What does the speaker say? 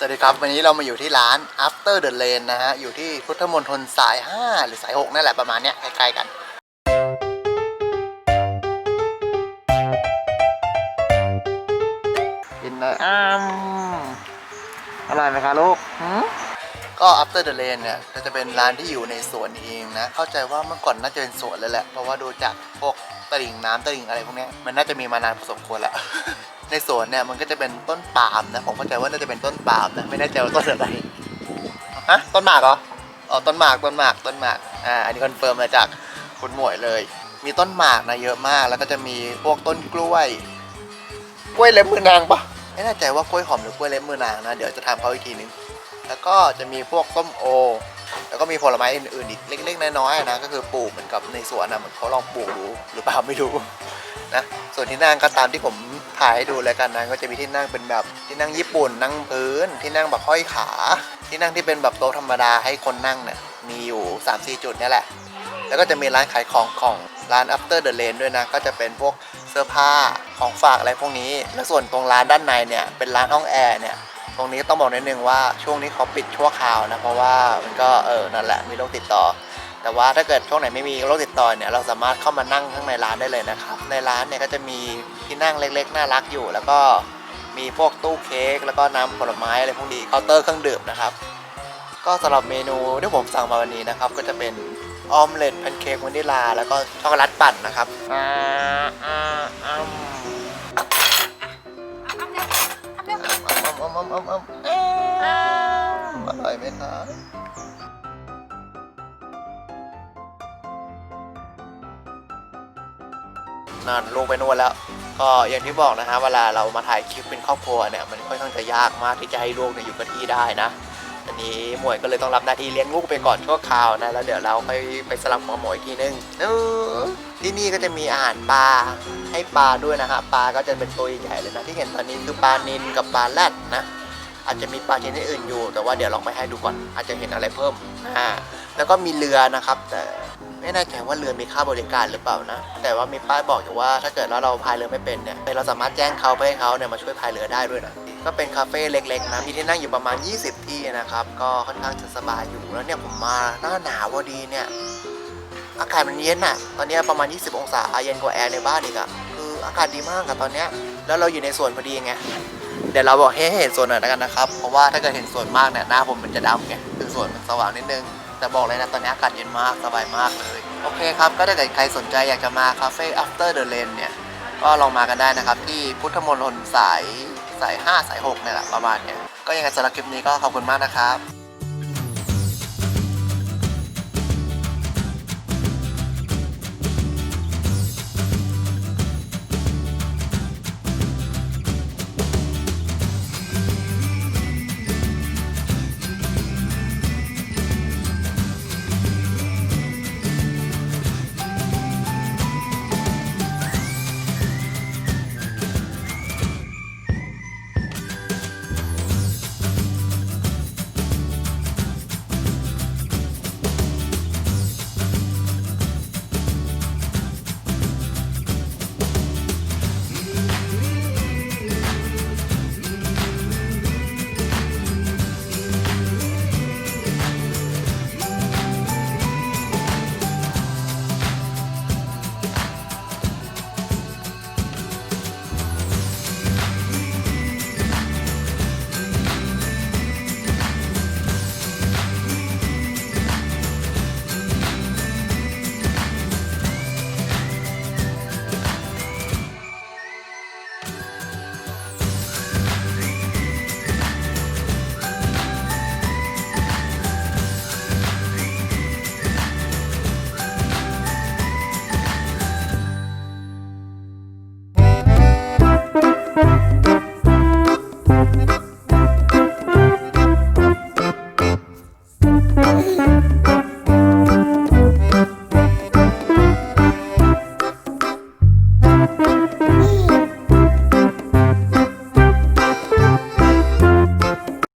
สวัสดีครับ วันนี้เรามาอยู่ที่ร้าน After the Lane นะฮะ อยู่ที่พุทธมณฑลสาย 5 หรือสาย 6 นั่นแหละประมาณเนี้ยใกล้ๆกัน กินเลยอ้ามอร่อยไหมคะลูกก็ After the Lane เนี่ยก็จะเป็นร้านที่อยู่ในสวนเองนะ เข้าใจว่าเมื่อก่อนน่าจะเป็นสวนเลยแหละ เพราะว่าดูจากพวกตลิ่งน้ำตลิ่งอะไรพวกเนี้ยมันน่าจะมีมานานพอสมควรแล้ว ในสวนเนี่ยมันก็จะเป็นต้นปาล์มนะผมเข้าใจว่าน่าจะเป็นต้นปาล์มนะไม่แน่ใจว่าต้นอะไรฮะต้นหมากเหรออ๋อต้นหมากต้นหมากต้นหมากอ่าอันนี้คอนเฟิร์มมาจากคุณหมวยเลย มีต้นหมากนะเยอะมากแล้วก็จะมีพวกต้นกล้วย กล้วยเล็บมือนางปะไม่แน่ใจว่ากล้วยหอมหรือกล้วยเล็บมือนางนะเดี๋ยวจะถามเขาอีกทีนึงแล้วก็จะมีพวกส้มโอ แล้วก็มีผลไม้อื่นๆอีกเล็กๆน้อยๆนะก็คือปลูกเหมือนกับในสวนนะเหมือนเขาลองปลูกดูหรือเปล่าไม่รู้ นะ ส่วนที่นั่งก็ตามที่ผมถ่ายให้ดูแล้วกันนะ ก็จะมีที่นั่งเป็นแบบที่นั่งญี่ปุ่น นั่งพื้น ที่นั่งแบบห้อยขา ที่นั่งที่เป็นแบบโต๊ะธรรมดาให้คนนั่งเนี่ย มีอยู่ 3-4 จุดนี่แหละ แล้วก็จะมีร้านขายของของร้าน After the Lane ด้วยนะ ก็จะเป็นพวกเสื้อผ้าของฝากอะไรพวกนี้ แล้วส่วนตรงร้านด้านในเนี่ย เป็นร้านห้องแอร์เนี่ยตรงนี้ต้องบอกนิดนึงว่าช่วงนี้เขาปิดชั่วคราวนะ เพราะว่ามันก็เออนั่นแหละมีโรคติดต่อ แต่ว่าถ้าเกิดช่วงไหนไม่มีโรคติดต่อเนี่ยเราสามารถเข้ามานั่งข้างในร้านได้เลยนะครับ ในร้านเนี่ยก็จะมีที่นั่งเล็กๆ น่ารักอยู่ แล้วก็มีพวกตู้เค้กแล้วก็น้ำผลไม้อะไรพวกนี้เคาน์เตอร์เครื่องดื่มนะครับ ก็สำหรับเมนูที่ผมสั่งมาวันนี้นะครับ ก็จะเป็นออมเล็ตแพนเค้กวานิลา แล้วก็ช็อกโกแลตปั่นนะครับอ่าอ่าอ่าอ้ำอ้ำอ้ำอ้ำอ้ำอ้ำอร่อยไหมครับ นั่นลงไปนวดแล้ว ก็อย่างที่บอกนะฮะเวลาเรามาถ่ายคลิปเป็นครอบครัวเนี่ยมันค่อนข้างจะยากมากที่จะให้ลูกเนี่ยอยู่กับที่ได้นะอันนี้หมวยก็เลยต้องรับหน้าที่เลี้ยงลูกไปก่อนชั่วคราวนะแล้วเดี๋ยวเราค่อยไปสลับหมอหมวยอีกทีนึงเออที่นี่ก็จะมีอาหารปลาให้ปลาด้วยนะฮะปลาก็จะเป็นตัวใหญ่เลยนะที่เห็นตอนนี้คือปลานิลกับปลาแรดนะอาจจะมีปลาชนิดอื่นอยู่ แต่ว่าเดี๋ยวลองไปให้ดูก่อน อาจจะเห็นอะไรเพิ่มอ่าแล้วก็มีเรือนะครับ แต่ ไม่แน่ใจว่าเรือมีค่าบริการหรือเปล่านะ แต่ว่ามีป้ายบอกอยู่ว่าถ้าเกิดว่าเราพายเรือไม่เป็นเนี่ยเราสามารถแจ้งเขาเพื่อให้เขาเนี่ยมาช่วยพายเรือได้ด้วยนะก็เป็นคาเฟ่เล็กๆนะมีที่นั่งอยู่ประมาณ 20 ที่นะครับ ก็ค่อนข้างจะสบายอยู่แล้วเนี่ยผมมาหน้าหนาวพอดีเนี่ยอากาศมันเย็นอะตอนนี้ประมาณ 20 องศาเย็นกว่าแอร์ในบ้านอีกอะคืออากาศดีมากอะตอนเนี้ยแล้วเราอยู่ในสวนพอดีไงเดี๋ยวเราบอกให้เห็นสวนหน่อยแล้วกันนะครับ เพราะว่าถ้าเกิดเห็นสวนมากเนี่ยหน้าผมมันจะดำไงคือสวนมันสว่างนิดนึง แต่บอกเลยนะตอนนี้อากาศเย็นมากสบายมากเลย โอเคครับก็ถ้าเกิดใครสนใจอยากจะมาคาเฟ่ after the rain เนี่ย ก็ลองมากันได้นะครับ ที่พุทธมณฑลสายสาย 5 สาย6เนี่ยแหละประมาณเนี้ยก็ยังไงสำหรับคลิปนี้ก็ขอบคุณมากนะครับ